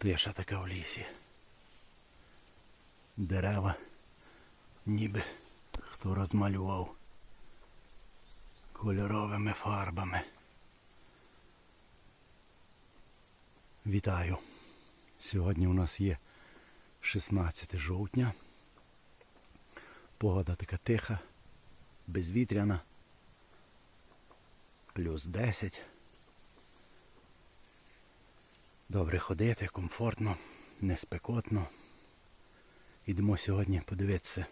Тиша така в лісі. Дерева ніби хто розмалював кольоровими фарбами. Вітаю! Сьогодні у нас є 16 жовтня. Погода така тиха, безвітряна, плюс 10. Добре ходити, комфортно, не спекотно. Йдемо сьогодні подивитися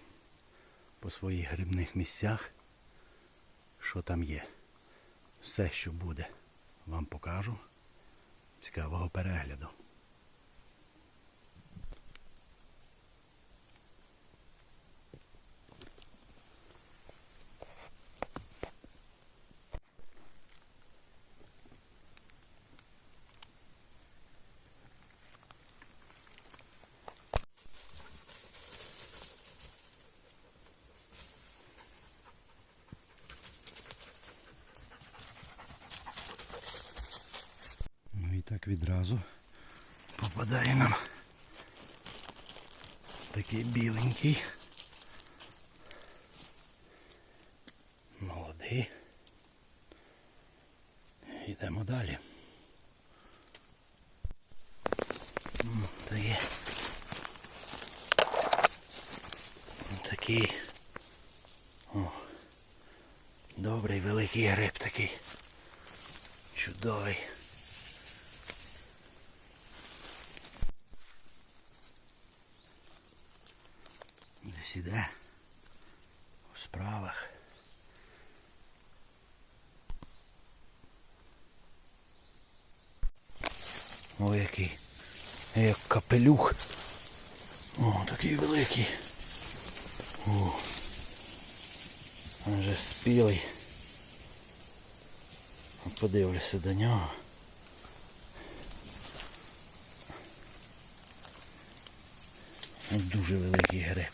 по своїх грибних місцях, що там є. Все, що буде, вам покажу. Цікавого перегляду. Ну і так відразу попадає нам такий біленький. Молодий. Йдемо далі. Та є. Такий. О, добрий великий гриб такий. Чудовий. Десь іде у справах. О, який. Як капелюх. О, такий великий. О. Він вже спілий. Подивлюся до нього. Дуже великий гриб.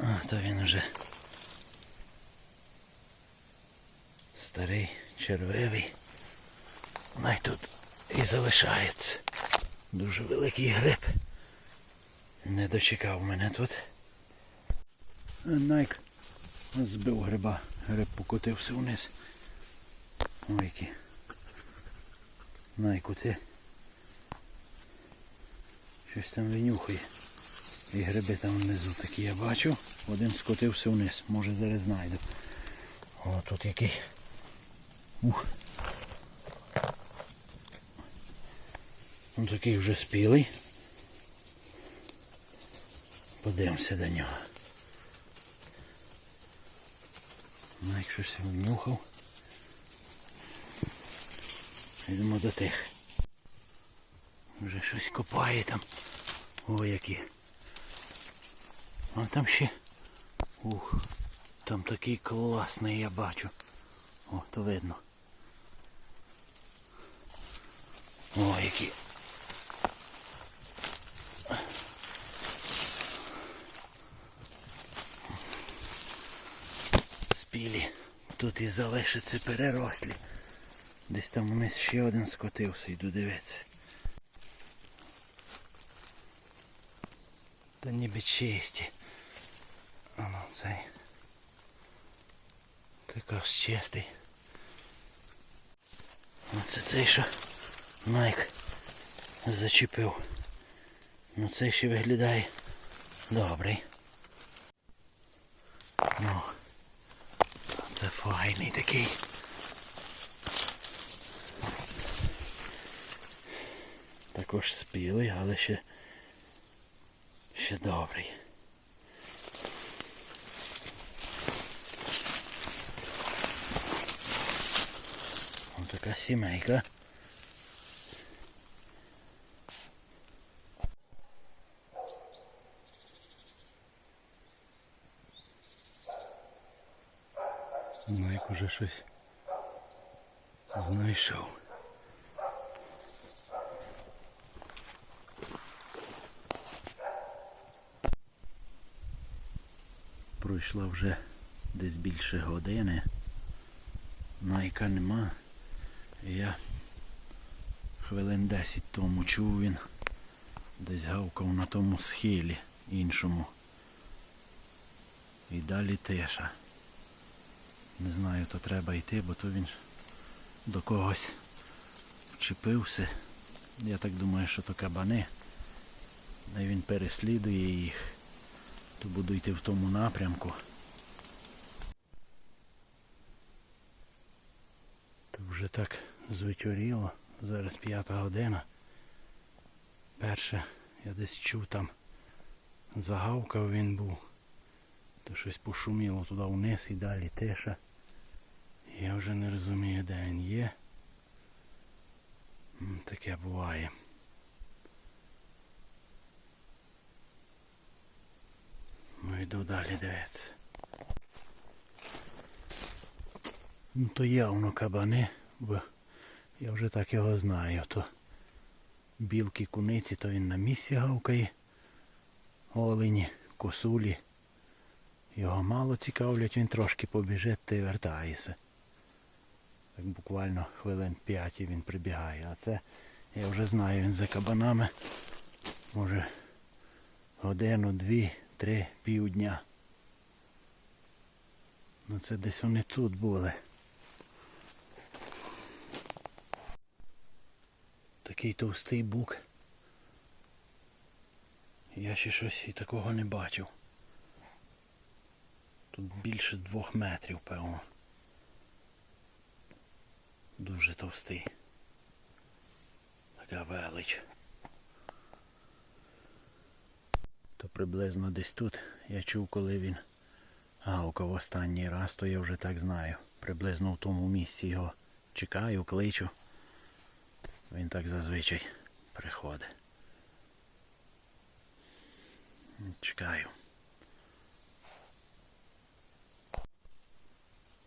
А, то він вже старий, червивий. Най тут і залишається. Дуже великий гриб. Не дочекав мене тут. Найк збив гриба, гриб покотився вниз. Ой, які. Найкути. Щось там винюхає. І гриби там внизу такі я бачу. Один скотився вниз. Може зараз знайду. О, тут який. Ух. Он такий вже спілий. Подивимося до нього. Ну, як щось внюхав. Йдемо до тих. Вже щось копає там. Ой, які. А там ще. Ух, там такий класний я бачу. О, то видно. О, які. Спілі. Тут і залишиться перерослі. Десь там вниз ще один скотився, йду дивитися. Та ніби чисті. Ну цей. Також чистий. Оце цей що Найк зачепив. Ну цей ще виглядає добрий. Ну, це файний такий. Також спілий, але ще ще добрий. Така сімейка. Найк уже щось знайшов. Пройшло вже десь більше години. Найка нема. Я хвилин 10 тому чув він. Десь гавкав на тому схилі іншому. І далі тиша. Не знаю, то треба йти, бо то він до когось вчепився. Я так думаю, що то кабани. І він переслідує їх. То буду йти в тому напрямку. То вже так звечоріло. Зараз п'ята година. Перше, я десь чув там загавкав він був. То щось пошуміло туди вниз і далі тиша. Я вже не розумію, де він є. Таке буває. Ну йду далі дивитися. Ну то явно кабани, бо я вже так його знаю. То білки куниці, то він на місці гавкає. Олені, косулі. Його мало цікавлять, він трошки побіжить та й вертається. Так буквально хвилин п'ять він прибігає. А це я вже знаю, він за кабанами. Може годину, дві, три, півдня. Ну це десь вони тут були. Такий товстий бук. Я ще щось і такого не бачив. Тут більше двох метрів, певно. Дуже товстий. Така велич. То приблизно десь тут я чув, коли він гавкав останній раз, то я вже так знаю. Приблизно в тому місці його чекаю, кличу. Він так зазвичай приходить. Чекаю.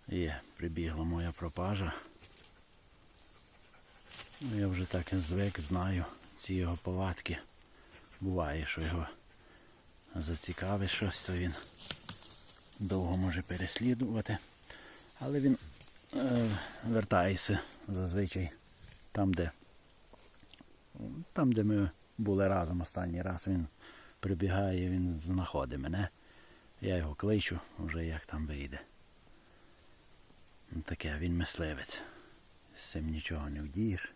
Є, прибігла моя пропажа. Ну, Я вже так звик, знаю ці його повадки. Буває, що його зацікавить щось, то він довго може переслідувати. Але він е, вертається зазвичай там, де там, де ми були разом останній раз, він прибігає, він знаходить мене. Я його кличу, вже як там вийде. Таке, він мисливець. З цим нічого не вдієш.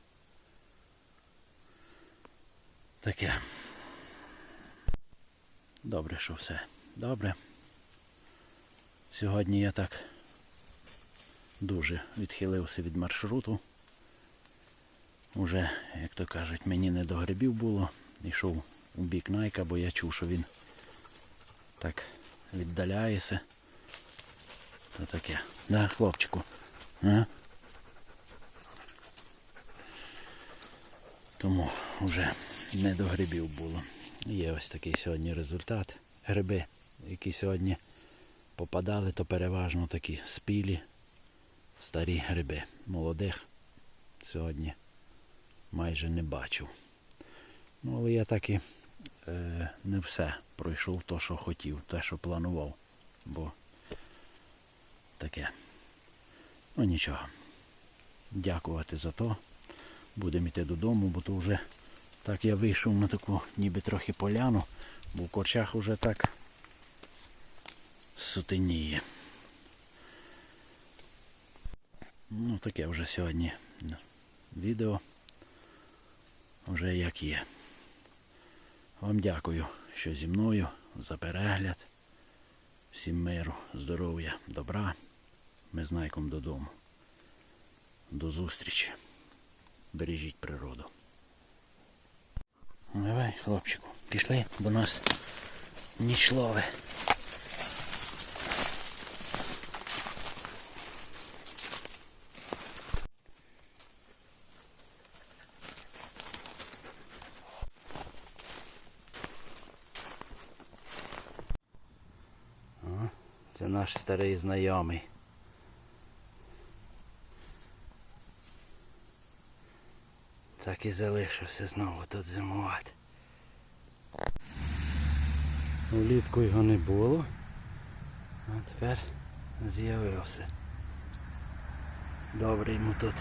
Таке. Добре, що все. Добре. Сьогодні я так дуже відхилився від маршруту. Уже, як то кажуть, мені не до грибів було. Йшов у бік Найка, бо я чув, що він так віддаляється. То таке. Да, хлопчику. А? Тому вже не до грибів було. Є ось такий сьогодні результат. Гриби, які сьогодні попадали, то переважно такі спілі, старі гриби. Молодих сьогодні майже не бачив. Ну, але я так і е, не все пройшов то, що хотів, те, що планував. Бо таке. Ну нічого. Дякувати за то. Будемо йти додому, бо то вже так я вийшов на таку ніби трохи поляну, бо в корчах вже так сутеніє. Ну таке вже сьогодні відео. Вже як є. Вам дякую, що зі мною за перегляд. Всім миру, здоров'я, добра. Ми з Найком додому. До зустрічі. Бережіть природу. Давай, хлопчику, пішли, бо нас ніч лови. О, Це наш старий знайомий. Так і залишився знову тут зимувати. Влітку його не було, а тепер з'явився. Добре йому тут.